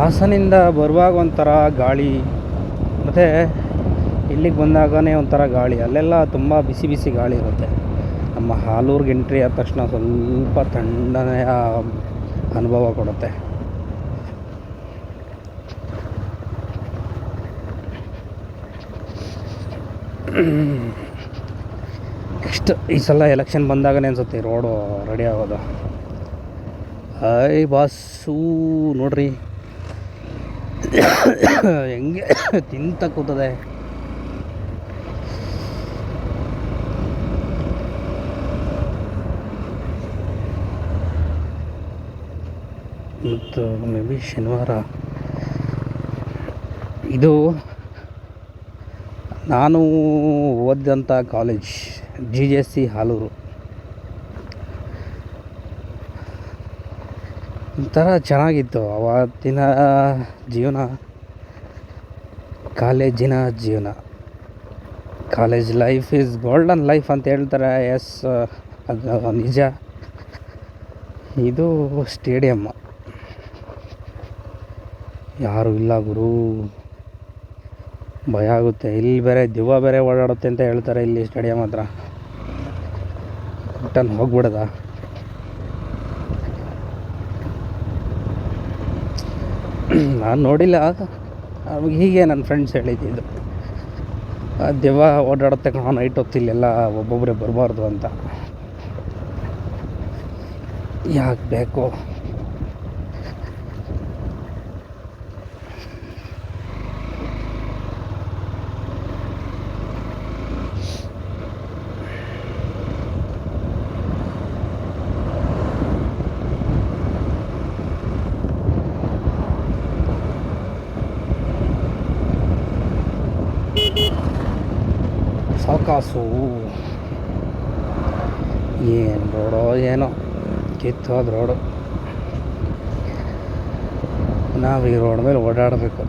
ಹಾಸನಿಂದ ಬರುವಾಗ ಒಂಥರ ಗಾಳಿ. ಮತ್ತು ಇಲ್ಲಿಗೆ ಬಂದಾಗನೇ ಒಂಥರ ಗಾಳಿ. ಅಲ್ಲೆಲ್ಲ ತುಂಬ ಬಿಸಿ ಬಿಸಿ ಗಾಳಿ ಇರುತ್ತೆ. ನಮ್ಮ ಹಾಲೂರಿಗೆ ಎಂಟ್ರಿ ಆದ ತಕ್ಷಣ ಸ್ವಲ್ಪ ತಣ್ಣನೆಯ ಅನುಭವ ಕೊಡುತ್ತೆ. ನೆಕ್ಸ್ಟ್ ಈ ಸಲ ಎಲೆಕ್ಷನ್ ಬಂದಾಗನೇ ಅನ್ಸುತ್ತೆ ರೋಡು ರೆಡಿ ಆಗೋದು. ಐ ಬಾಸು ನೋಡ್ರಿ. ಹೆಂಗೆ ತಿಂತ ಕೂತದೆ. ಮತ್ತು ಮೇ ಬಿ ಶನಿವಾರ. ಇದು ನಾನು ಓದಿದಂಥ college G J S C Haluru. ಒಂಥರ ಚೆನ್ನಾಗಿತ್ತು. ಅವತ್ತಿನ ಜೀವನ, ಕಾಲೇಜಿನ ಜೀವನ. College life is golden life ಅಂತ ಹೇಳ್ತಾರೆ. ಎಸ್ ಅದು ನಿಜ. ಇದು ಸ್ಟೇಡಿಯಮ್ಮ ಯಾರು ಇಲ್ಲ ಗುರು. ಭಯ ಆಗುತ್ತೆ. ಇಲ್ಲಿ ಬೇರೆ ದಿವ್ವ ಬೇರೆ ಓಡಾಡುತ್ತೆ ಅಂತ ಹೇಳ್ತಾರೆ ಇಲ್ಲಿ ಸ್ಟೇಡಿಯಮ್ ಹತ್ರ. ರಿಟರ್ನ್ ಹೋಗ್ಬಿಡದ? ನಾನು ನೋಡಿಲ್ಲ. ಹೀಗೆ ನನ್ನ ಫ್ರೆಂಡ್ಸ್ ಹೇಳಿದ್ದು. ಆ ದೆವ್ವ ಓಡಾಡುತ್ತೆ ಕಣೋ ನೈಟ್ ಹೊತ್ತಿಲ್ಲೆಲ್ಲ ಒಬ್ಬೊಬ್ಬರೇ ಬರಬಾರ್ದು ಅಂತ. ಯಾಕೆ ಬೇಕು? ಸಾವಕಾಸು ಏನು ರೋಡೋ ಏನೋ. ಕಿತ್ತೋದ ರೋಡು ನಾವು ಈ ರೋಡ್ ಮೇಲೆ ಓಡಾಡಬೇಕು.